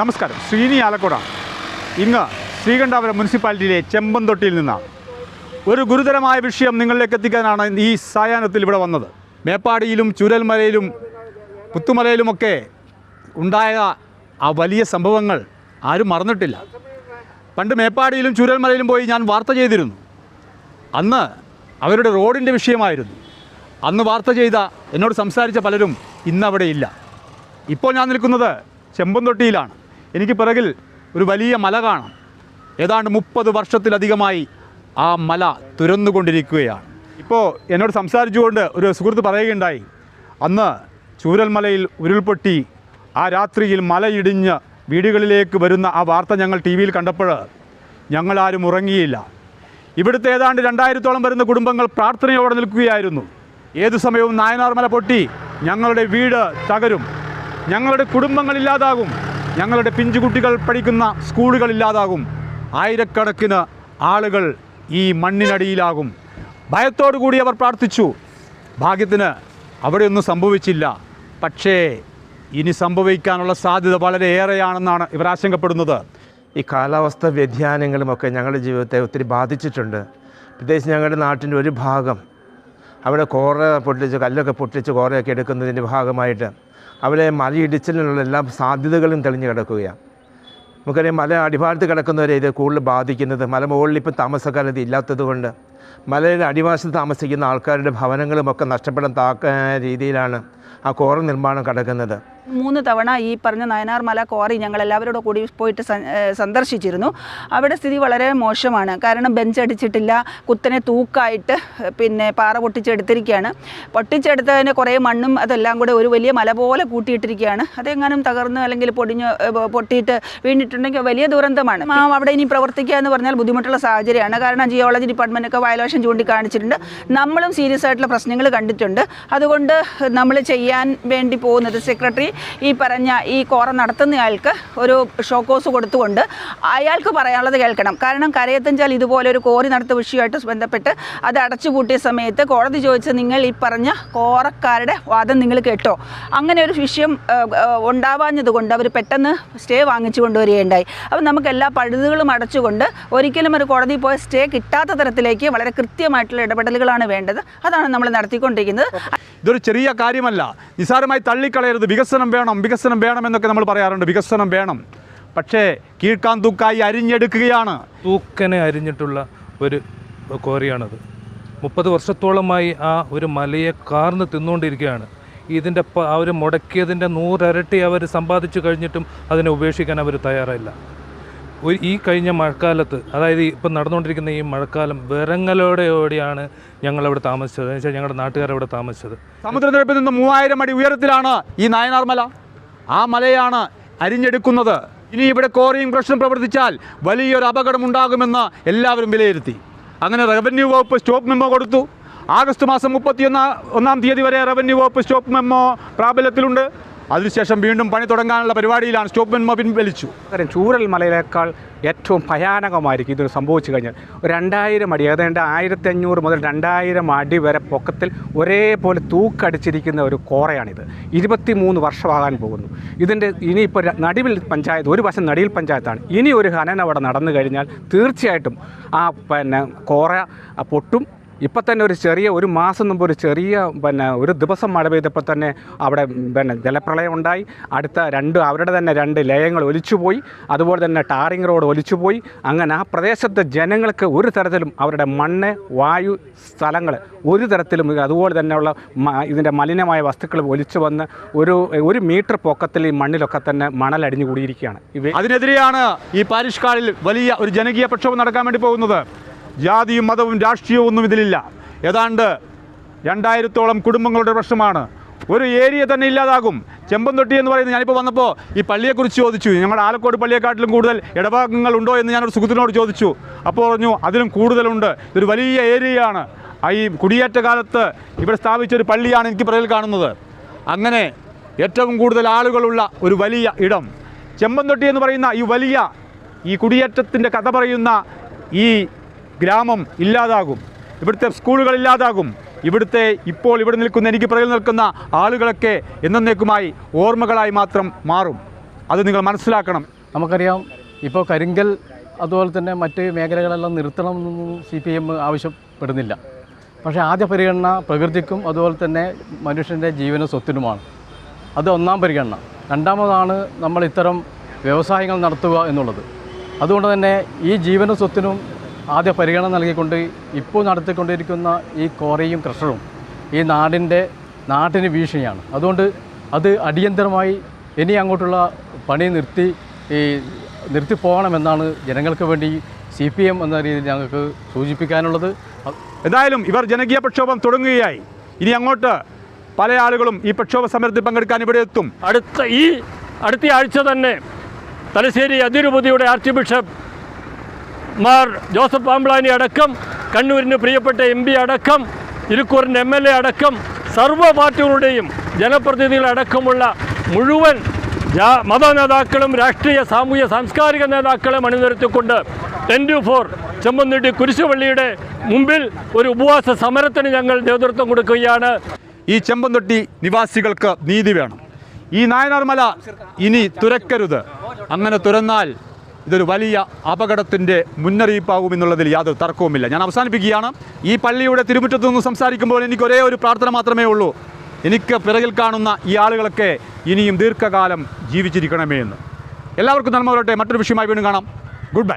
നമസ്കാരം. ശ്രീനി ആലക്കോട. ഇങ്ങ് ശ്രീകണ്ഠാപുരം മുനിസിപ്പാലിറ്റിയിലെ ചെമ്പന്തൊട്ടിയിൽ നിന്നാണ് ഒരു ഗുരുതരമായ വിഷയം നിങ്ങളിലേക്ക് എത്തിക്കാനാണ് ഈ സായാഹ്നത്തിൽ ഇവിടെ വന്നത്. മേപ്പാടിയിലും ചുരൽമലയിലും പുത്തുമലയിലുമൊക്കെ ഉണ്ടായ ആ വലിയ സംഭവങ്ങൾ ആരും മറന്നിട്ടില്ല. പണ്ട് മേപ്പാടിയിലും ചുരൽമലയിലും പോയി ഞാൻ വാർത്ത ചെയ്തിരുന്നു. അന്ന് അവരുടെ റോഡിന്റെ വിഷയമായിരുന്നു. അന്ന് വാർത്ത ചെയ്ത എന്നോട് സംസാരിച്ച പലരും ഇന്നവിടെ ഇല്ല. ഇപ്പോൾ ഞാൻ നിൽക്കുന്നത് ചെമ്പന്തൊട്ടിയിലാണ്. എനിക്ക് പിറകിൽ ഒരു വലിയ മല കാണാം. ഏതാണ്ട് മുപ്പത് വർഷത്തിലധികമായി ആ മല തുരന്നുകൊണ്ടിരിക്കുകയാണ്. ഇപ്പോൾ എന്നോട് സംസാരിച്ചുകൊണ്ട് ഒരു സുഹൃത്ത് പറയുകയുണ്ടായി. അന്ന് ചൂരൽമലയിൽ ഉരുൾപൊട്ടി ആ രാത്രിയിൽ മലയിടിഞ്ഞ് വീടുകളിലേക്ക് വരുന്ന ആ വാർത്ത ഞങ്ങൾ ടി വിയിൽ കണ്ടപ്പോൾ ഞങ്ങളാരും ഉറങ്ങിയില്ല. ഇവിടുത്തെ ഏതാണ്ട് രണ്ടായിരത്തോളം വരുന്ന കുടുംബങ്ങൾ പ്രാർത്ഥനയോടെ നിൽക്കുകയായിരുന്നു. ഏതു സമയവും നായനാർമല പൊട്ടി ഞങ്ങളുടെ വീട് തകരും. ഞങ്ങളുടെ കുടുംബങ്ങളില്ലാതാകും ഞങ്ങളുടെ പിഞ്ചുകുട്ടികൾ പഠിക്കുന്ന സ്കൂളുകളില്ലാതാകും ആയിരക്കണക്കിന് ആളുകൾ ഈ മണ്ണിനടിയിലാകും. ഭയത്തോടു കൂടി അവർ പ്രാർത്ഥിച്ചു. ഭാഗ്യത്തിന് അവിടെയൊന്നും സംഭവിച്ചില്ല. പക്ഷേ ഇനി സംഭവിക്കാനുള്ള സാധ്യത വളരെ ഏറെയാണെന്നാണ് ഇവർ ആശങ്കപ്പെടുന്നത്. ഈ കാലാവസ്ഥ വ്യതിയാനങ്ങളുമൊക്കെ ഞങ്ങളുടെ ജീവിതത്തെ ഒത്തിരി ബാധിച്ചിട്ടുണ്ട്. പ്രത്യേകിച്ച് ഞങ്ങളുടെ നാട്ടിന്റെ ഒരു ഭാഗം. അവിടെ കോറ പൊട്ടിച്ച് കല്ലൊക്കെ പൊട്ടിച്ച് കോറയൊക്കെ എടുക്കുന്നതിന്റെ ഭാഗമായിട്ട് അവിടെ മലയിടിച്ചിലിനുള്ള എല്ലാ സാധ്യതകളും തെളിഞ്ഞു കിടക്കുകയാണ്. നമുക്കറിയാം മല അടിഭാഗത്ത് കിടക്കുന്നവരെ ഇത് കൂടുതൽ ബാധിക്കുന്നത് മല മുകളിൽ ഇപ്പം താമസക്കാരത് ഇല്ലാത്തത് കൊണ്ട് മലയുടെ അടിവാശത്ത് താമസിക്കുന്ന ആൾക്കാരുടെ ഭവനങ്ങളുമൊക്കെ നഷ്ടപ്പെടാൻ താക്ക രീതിയിലാണ് ആ കോറ നിർമ്മാണം കിടക്കുന്നത്. മൂന്ന് തവണ ഈ പറഞ്ഞ നയനാർ മല ക്വാറി ഞങ്ങൾ എല്ലാവരോടും കൂടി പോയിട്ട് സന്ദർശിച്ചിരുന്നു. അവിടെ സ്ഥിതി വളരെ മോശമാണ്. കാരണം ബെഞ്ച് അടിച്ചിട്ടില്ല കുത്തനെ തൂക്കായിട്ട് പിന്നെ പാറ പൊട്ടിച്ചെടുത്തിരിക്കുകയാണ്. പൊട്ടിച്ചെടുത്തതിന് കുറേ മണ്ണും അതെല്ലാം കൂടെ ഒരു വലിയ മല പോലെ കൂട്ടിയിട്ടിരിക്കുകയാണ്. അതെങ്ങാനും തകർന്ന് അല്ലെങ്കിൽ പൊടിഞ്ഞ് പൊട്ടിയിട്ട് വീണിട്ടുണ്ടെങ്കിൽ വലിയ ദുരന്തമാണ്. അവിടെ ഇനി പ്രവർത്തിക്കുക എന്ന് പറഞ്ഞാൽ ബുദ്ധിമുട്ടുള്ള സാഹചര്യമാണ്. കാരണം ജിയോളജി ഡിപ്പാർട്ട്മെന്റൊക്കെ വയലേഷൻ ചൂണ്ടിക്കാണിച്ചിട്ടുണ്ട്. നമ്മളും സീരിയസ് ആയിട്ടുള്ള പ്രശ്നങ്ങൾ കണ്ടിട്ടുണ്ട്. അതുകൊണ്ട് നമ്മൾ ചെയ്യാൻ വേണ്ടി പോകുന്നത് സെക്രട്ടറി ഈ പറഞ്ഞ ഈ കോറ നടത്തുന്നയാൾക്ക് ഒരു ഷോക്കോസ് കൊടുത്തുകൊണ്ട് അയാൾക്ക് പറയാനുള്ളത് കേൾക്കണം. കാരണം കരയത്തഞ്ചാൽ ഇതുപോലെ ഒരു കോറി നടത്ത വിഷയമായിട്ട് ബന്ധപ്പെട്ട് അത് അടച്ചു അടച്ചുപൂട്ടിയ സമയത്ത് കോടതി ചോദിച്ച് നിങ്ങൾ ഈ പറഞ്ഞ കോറക്കാരുടെ വാദം നിങ്ങൾ കേട്ടോ. അങ്ങനെ ഒരു വിഷയം ഏഹ്, ഏഹ്, ഉണ്ടാവാഞ്ഞത് കൊണ്ട് അവർ പെട്ടെന്ന് സ്റ്റേ വാങ്ങിച്ചു കൊണ്ടുവരികയുണ്ടായി. അപ്പം നമുക്ക് എല്ലാ പഴുതുകളും അടച്ചുകൊണ്ട് ഒരിക്കലും ഒരു കോടതി പോയ സ്റ്റേ കിട്ടാത്ത തരത്തിലേക്ക് വളരെ കൃത്യമായിട്ടുള്ള ഇടപെടലുകളാണ് വേണ്ടത്. അതാണ് നമ്മൾ നടത്തിക്കൊണ്ടിരിക്കുന്നത്. ഇതൊരു ചെറിയ കാര്യമല്ല. നിസാരമായി തള്ളിക്കളയരുത്. വികസനം വേണം വികസനം വേണം എന്നൊക്കെ നമ്മൾ പറയാറുണ്ട്. വികസനം വേണം. പക്ഷേ കീഴ്ക്കാൻ തൂക്കായി അരിഞ്ഞെടുക്കുകയാണ്. തൂക്കനെ അരിഞ്ഞിട്ടുള്ള ഒരു കോറിയാണത്. മുപ്പത് വർഷത്തോളമായി ആ ഒരു മലയെ കാർന്ന് തിന്നുകൊണ്ടിരിക്കുകയാണ്. ഇതിന്റെ അവർ മുടക്കിയതിന്റെ നൂറരട്ടി അവർ സമ്പാദിച്ചു കഴിഞ്ഞിട്ടും അതിനെ ഉപേക്ഷിക്കാൻ അവർ തയ്യാറായില്ല ഒരു ഈ കഴിഞ്ഞ മഴക്കാലത്ത് അതായത് ഇപ്പം നടന്നുകൊണ്ടിരിക്കുന്ന ഈ മഴക്കാലം വിറങ്ങലോടെയോടെയാണ് ഞങ്ങളവിടെ താമസിച്ചത്. എന്ന് വെച്ചാൽ ഞങ്ങളുടെ നാട്ടുകാരവിടെ താമസിച്ചത്. സമുദ്രനിരപ്പിൽ നിന്ന് മൂവായിരം അടി ഉയരത്തിലാണ് ഈ നായനാർ മല. ആ മലയാണ് അരിഞ്ഞെടുക്കുന്നത്. ഇനി ഇവിടെ കോറിയും പ്രശ്നം പ്രവർത്തിച്ചാൽ വലിയൊരു അപകടം ഉണ്ടാകുമെന്ന് എല്ലാവരും വിലയിരുത്തി. അങ്ങനെ റവന്യൂ വകുപ്പ് സ്റ്റോപ്പ് മെമ്മോ കൊടുത്തു. ആഗസ്റ്റ് മാസം മുപ്പത്തിയൊന്നാ ഒന്നാം തീയതി വരെ റവന്യൂ വകുപ്പ് സ്റ്റോപ്പ് മെമ്മോ പ്രാബല്യത്തിലുണ്ട്. അതിനുശേഷം വീണ്ടും പണി തുടങ്ങാനുള്ള പരിപാടിയിലാണ് സ്റ്റോപ്പ് മൊബിൻ പിൻവലിച്ചു അത്രയും ചൂരൽ മലയിലേക്കാൾ ഏറ്റവും ഭയാനകമായിരിക്കും ഇത് സംഭവിച്ചു കഴിഞ്ഞാൽ. രണ്ടായിരം അടി ഏതാണ്ട് ആയിരത്തി അഞ്ഞൂറ് മുതൽ രണ്ടായിരം അടി വരെ പൊക്കത്തിൽ ഒരേപോലെ തൂക്കടിച്ചിരിക്കുന്ന ഒരു കോറയാണിത്. ഇരുപത്തി മൂന്ന് വർഷമാകാൻ പോകുന്നു. ഇതിന്റെ ഇനിയിപ്പോൾ നടുവിൽ പഞ്ചായത്ത് ഒരു വശം നടിയിൽ പഞ്ചായത്താണ്. ഇനി ഒരു ഖനനം അവിടെ നടന്നു കഴിഞ്ഞാൽ തീർച്ചയായിട്ടും ആ പിന്നെ കോറ പൊട്ടും ഇപ്പം തന്നെ ഒരു ചെറിയ ഒരു മാസം മുമ്പ് ഒരു ചെറിയ പിന്നെ ഒരു ദിവസം മഴ പെയ്തപ്പോൾ തന്നെ അവിടെ പിന്നെ ജലപ്രളയം ഉണ്ടായി. അടുത്ത രണ്ട് അവരുടെ തന്നെ രണ്ട് ലയങ്ങൾ ഒലിച്ചുപോയി. അതുപോലെ തന്നെ ടാറിംഗ് റോഡ് ഒലിച്ചുപോയി. അങ്ങനെ ആ പ്രദേശത്തെ ജനങ്ങൾക്ക് ഒരു തരത്തിലും അവരുടെ മണ്ണ് വായു സ്ഥലങ്ങൾ ഒരു തരത്തിലും അതുപോലെ തന്നെയുള്ള ഇതിന്റെ മലിനമായ വസ്തുക്കൾ ഒലിച്ചു വന്ന് ഒരു ഒരു മീറ്റർ പൊക്കത്തിൽ ഈ മണ്ണിലൊക്കെ തന്നെ മണലടിഞ്ഞു കൂടിയിരിക്കുകയാണ്. അതിനെതിരെയാണ് ഈ പാരിഷ്കാളിൽ വലിയ ഒരു ജനകീയ പ്രക്ഷോഭം നടക്കാൻ വേണ്ടി പോകുന്നത്. ജാതിയും മതവും രാഷ്ട്രീയവും ഒന്നും ഇതിലില്ല. ഏതാണ്ട് രണ്ടായിരത്തോളം കുടുംബങ്ങളുടെ പ്രശ്നമാണ്. ഒരു ഏരിയ തന്നെ ഇല്ലാതാകും. ചെമ്പന്തൊട്ടി എന്ന് പറയുന്നത് ഞാനിപ്പോൾ വന്നപ്പോൾ ഈ പള്ളിയെക്കുറിച്ച് ചോദിച്ചു. ഞങ്ങളുടെ ആലക്കോട് പള്ളിയെക്കാട്ടിലും കൂടുതൽ ഇടഭാഗങ്ങൾ ഉണ്ടോ എന്ന് ഞാനൊരു സുഹൃത്തിനോട് ചോദിച്ചു. അപ്പോൾ പറഞ്ഞു അതിലും കൂടുതലുണ്ട്. ഇതൊരു വലിയ ഏരിയയാണ്. ഈ കുടിയേറ്റ കാലത്ത് ഇവിടെ സ്ഥാപിച്ച ഒരു പള്ളിയാണ് എനിക്ക് പിറകിൽ കാണുന്നത്. അങ്ങനെ ഏറ്റവും കൂടുതൽ ആളുകളുള്ള ഒരു വലിയ ഇടം. ചെമ്പന്തൊട്ടി എന്ന് പറയുന്ന ഈ വലിയ ഈ കുടിയേറ്റത്തിന്റെ കഥ പറയുന്ന ഈ ഗ്രാമം ഇല്ലാതാകും. ഇവിടുത്തെ സ്കൂളുകൾ ഇല്ലാതാകും. ഇവിടുത്തെ ഇപ്പോൾ ഇവിടെ നിൽക്കുന്ന എനിക്ക് പിറകിൽ നിൽക്കുന്ന ആളുകളൊക്കെ എന്നേക്കുമായി ഓർമ്മകളായി മാത്രം മാറും. അത് നിങ്ങൾ മനസ്സിലാക്കണം. നമുക്കറിയാം ഇപ്പോൾ കരിങ്കൽ അതുപോലെ തന്നെ മറ്റ് മേഖലകളെല്ലാം നിർത്തണം എന്നൊന്നും സി പി എം ആവശ്യപ്പെടുന്നില്ല. പക്ഷേ ആദ്യ പരിഗണന പ്രകൃതിക്കും അതുപോലെ തന്നെ മനുഷ്യന്റെ ജീവന സ്വത്തിനുമാണ്. അത് ഒന്നാം പരിഗണന. രണ്ടാമതാണ് നമ്മൾ ഇത്തരം വ്യവസായങ്ങൾ നടത്തുക എന്നുള്ളത്. അതുകൊണ്ട് തന്നെ ഈ ജീവന സ്വത്തിനും ആദ്യ പരിഗണന നൽകിക്കൊണ്ട് ഇപ്പോൾ നടത്തിക്കൊണ്ടിരിക്കുന്ന ഈ കോറയും ക്രഷറും ഈ നാടിന്റെ നാട്ടിന് ഭീഷണിയാണ്. അതുകൊണ്ട് അത് അടിയന്തരമായി ഇനി അങ്ങോട്ടുള്ള പണി നിർത്തി ഈ നിർത്തി പോകണമെന്നാണ് ജനങ്ങൾക്ക് വേണ്ടി സി പി എം എന്ന രീതിയിൽ ഞങ്ങൾക്ക് സൂചിപ്പിക്കാനുള്ളത്. എന്തായാലും ഇവർ ജനകീയ പ്രക്ഷോഭം തുടങ്ങുകയായി. ഇനി അങ്ങോട്ട് പല ആളുകളും ഈ പ്രക്ഷോഭ സമരത്തിൽ പങ്കെടുക്കാൻ ഇവിടെ എത്തും. അടുത്ത ഈ അടുത്ത ആഴ്ച തന്നെ തലശ്ശേരി അതിരൂപതയുടെ archbishop Mar Joseph Pamplany അടക്കം കണ്ണൂരിന് പ്രിയപ്പെട്ട എം പി അടക്കം ഇരിക്കൂറിന്റെ എം എൽ എ അടക്കം സർവ പാർട്ടികളുടെയും ജനപ്രതിനിധികളടക്കമുള്ള മുഴുവൻ മത നേതാക്കളും രാഷ്ട്രീയ സാമൂഹ്യ സാംസ്കാരിക നേതാക്കളെ അണിനിരത്തിക്കൊണ്ട് ടെൻ ടു ഫോർ ചെമ്പന്തിട്ടി കുരിശുപള്ളിയുടെ മുമ്പിൽ ഒരു ഉപവാസ സമരത്തിന് ഞങ്ങൾ നേതൃത്വം കൊടുക്കുകയാണ്. ഈ ചെമ്പന്തൊട്ടി നിവാസികൾക്ക് നീതി വേണം. ഈ നായനാർമല ഇനി തുരക്കരുത്. അങ്ങനെ തുറന്നാൽ ഇതൊരു വലിയ അപകടത്തിന്റെ മുന്നറിയിപ്പാകുമെന്നുള്ളതിൽ യാതൊരു തർക്കവുമില്ല. ഞാൻ അവസാനിപ്പിക്കുകയാണ്. ഈ പള്ളിയുടെ തിരുമുറ്റത്തു നിന്ന് സംസാരിക്കുമ്പോൾ എനിക്ക് ഒരേ ഒരു പ്രാർത്ഥന മാത്രമേ ഉള്ളൂ. എനിക്ക് പിറകിൽ കാണുന്ന ഈ ആളുകളൊക്കെ ഇനിയും ദീർഘകാലം ജീവിച്ചിരിക്കണമേ എന്ന് എല്ലാവർക്കും നന്മ വരട്ടെ. മറ്റൊരു വിഷയമായി വീണ്ടും കാണാം. Good bye